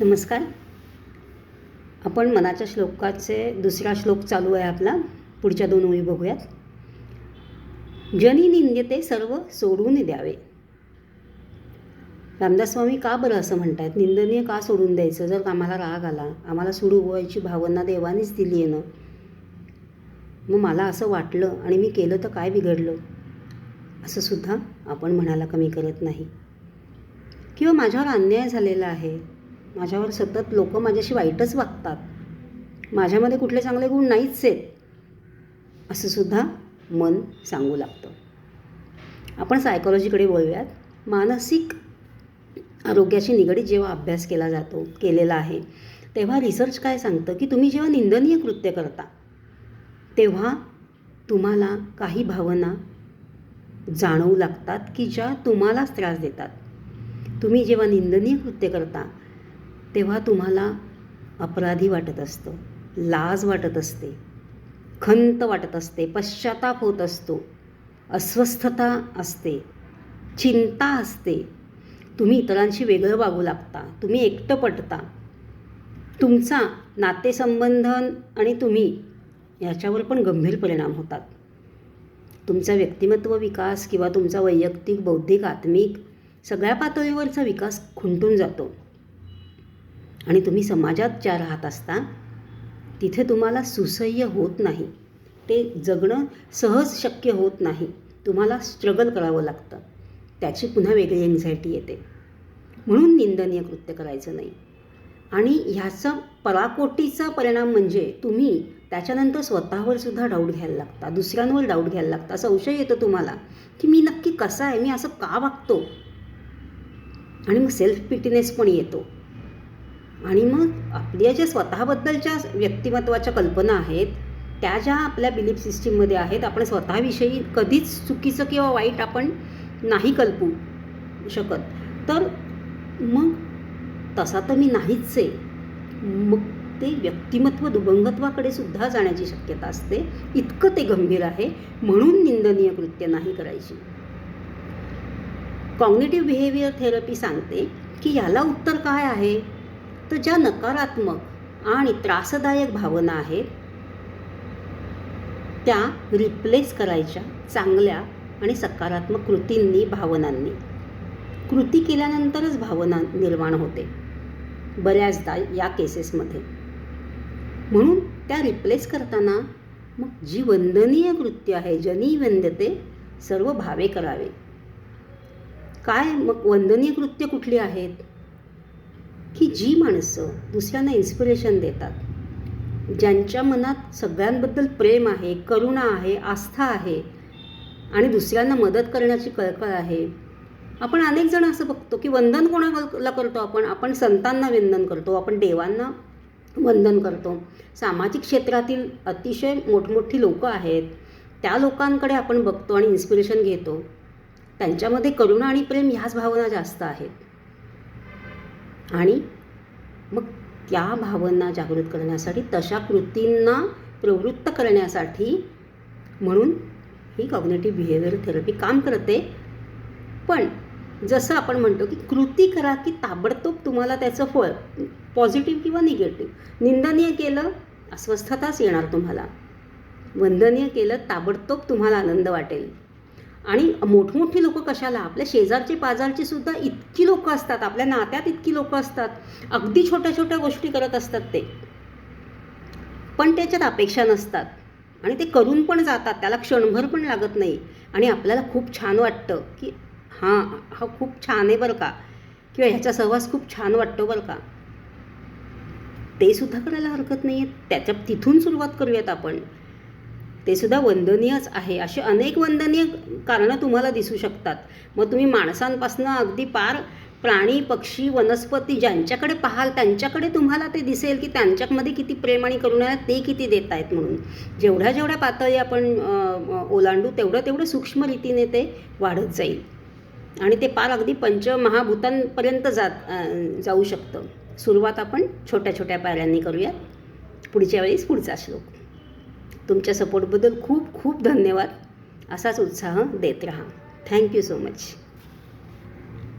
नमस्कार. आपण मनाच्या श्लोकाचे दुसरा श्लोक चालू आहे आपला. पुढच्या दोन ओळी बघूयात. जनी निंदते सर्व सोडून द्यावे. रामदास स्वामी का बरं असं म्हणतायत? निंदनीय का सोडून द्यायचं? जर आम्हाला राग आला आम्हाला सुरू व्हायची भावना देवानेच दिली आहे ना? मग मला असं वाटलं आणि मी केलं तर काय बिघडलं? असं सुद्धा आपण म्हणायला कमी करत नाही. किंवा माझ्यावर अन्याय झालेला आहे? माझ्यावर सतत लोक माझ्याशी वाईटच वागतात. माझ्यामध्ये कुठले चांगले गुण नाहीच आहेत. असं सुद्धा मन सांगू लागतं. आपण सायकॉलॉजीकडे वळूयात. मानसिक आरोग्याशी निगडीत जेव्हा अभ्यास केला जातो केलेला आहे तेव्हा रिसर्च काय सांगतं की तुम्ही जेव्हा निंदनीय कृत्य करता तेव्हा तुम्हाला काही भावना जाणवू लागतात की ज्या तुम्हालाच त्रास देतात. तुम्ही जेव्हा निंदनीय कृत्य करता तेव्हा तुम्हाला अपराधी वाटत असतं लाज वाटत असते खंत वाटत असते पश्चाताप होत असतो अस्वस्थता असते चिंता असते. तुम्ही इतरांशी वेगळं वागू लागता तुम्ही एकटं पटता तुमचा नातेसंबंध आणि तुम्ही याच्यावर पण गंभीर परिणाम होतात. तुमचा व्यक्तिमत्व विकास किंवा तुमचा वैयक्तिक बौद्धिक आत्मिक सगळ्या पातळीवरचा विकास खुंटून जातो. आणि तुम्ही समाजात ज्या राहत असता तिथे तुम्हाला सुसह्य होत नाही. ते जगणं सहज शक्य होत नाही. तुम्हाला स्ट्रगल करावं लागतं. त्याची पुन्हा वेगळी एन्झायटी येते. म्हणून निंदनीय कृत्य करायचं नाही. आणि ह्याचा पराकोटीचा परिणाम म्हणजे तुम्ही त्याच्यानंतर स्वतःवर सुद्धा डाऊट घ्यायला लागता. दुसऱ्यांवर डाऊट घ्यायला लागता. संशय येतो तुम्हाला की मी नक्की कसा आहे? मी असं का वागतो? आणि मग सेल्फ पिटीनेस पण येतो. आणि मग आपल्या ज्या स्वतःबद्दलच्या व्यक्तिमत्वाच्या कल्पना आहेत त्या ज्या आपल्या बिलीफ सिस्टीममध्ये आहेत आपण स्वतःविषयी कधीच चुकीचं किंवा वाईट आपण नाही कल्पू शकत. तर मग तसा तर मी नाहीच आहे. मग ते व्यक्तिमत्व दुभंगत्वाकडे सुद्धा जाण्याची शक्यता असते. इतकं ते गंभीर आहे म्हणून निंदनीय कृत्य नाही करायची. कॉग्नेटिव्ह बिहेवियर थेरपी सांगते की याला उत्तर काय आहे? तर ज्या नकारात्मक आणि त्रासदायक भावना आहेत त्या रिप्लेस करायच्या चांगल्या आणि सकारात्मक कृतींनी भावनांनी. कृती केल्यानंतरच भावना निर्माण होते बऱ्याचदा या केसेसमध्ये म्हणून त्या रिप्लेस करताना मग जी वंदनीय कृत्य आहे जनी वंदते सर्व भावे करावे. काय मग वंदनीय कृत्य कुठली आहेत? की जी माणसं दुसऱ्यांना इन्स्पिरेशन देतात ज्यांच्या मनात सगळ्यांबद्दल प्रेम आहे करुणा आहे आस्था आहे आणि दुसऱ्यांना मदत करण्याची कळकळ आहे आपण अनेक जण असं बघतो की वंदन कोणाला करतो आपण? आपण संतांना वंदन करतो आपण देवांना वंदन करतो. सामाजिक क्षेत्रातील अतिशय मोठमोठी लोकं आहेत त्या लोकांकडे आपण बघतो आणि इन्स्पिरेशन घेतो. त्यांच्यामध्ये करुणा आणि प्रेम ह्याच भावना जास्त आहेत. आणि मग त्या भावना जागृत करण्यासाठी तशा कृतींना प्रवृत्त करण्यासाठी म्हणून ही कॉग्नेटिव्ह बिहेवियर थेरपी काम करते. पण जसं आपण म्हणतो की कृती करा की ताबडतोब तुम्हाला त्याचं फळ पॉझिटिव्ह किंवा निगेटिव्ह निंदनीय केलं अस्वस्थताच येणार तुम्हाला. वंदनीय केलं ताबडतोब तुम्हाला आनंद वाटेल. आणि मोठमोठी लोकं कशाला? आपल्या शेजारचे पाजारचे सुद्धा इतकी लोकं असतात आपल्या नात्यात इतकी लोकं असतात अगदी छोट्या छोट्या गोष्टी करत असतात ते. पण त्याच्यात अपेक्षा नसतात. आणि ते करून पण जातात त्याला क्षणभर पण लागत नाही. आणि आपल्याला खूप छान वाटतं की हां हा खूप छान आहे बरं का. किंवा ह्याचा सहवास खूप छान वाटतो बरं का. ते सुद्धा करायला हरकत नाही आहे त्याच्या तिथून सुरुवात करूयात आपण. ते सुद्धा वंदनीयच आहे. असे अनेक वंदनीय कारणं तुम्हाला दिसू शकतात. मग तुम्ही माणसांपासून अगदी पार प्राणी पक्षी वनस्पती ज्यांच्याकडे पाहाल त्यांच्याकडे तुम्हाला ते दिसेल की त्यांच्यामध्ये किती प्रेम आणि करुणा ते किती देत आहेत म्हणून. जेवढ्या जेवढ्या पातळी आपण ओलांडू तेवढं तेवढं सूक्ष्म रीतीने ते वाढत जाईल. आणि ते पार अगदी पंचमहाभूतांपर्यंत जात जाऊ शकतं. सुरुवात आपण छोट्या छोट्या पायऱ्यांनी करूयात. पुढच्या वेळेस पुढचा श्लोक. तुमच्या सपोर्टबद्दल खूप खूप धन्यवाद. असाच उत्साह देत राहा. Thank you so much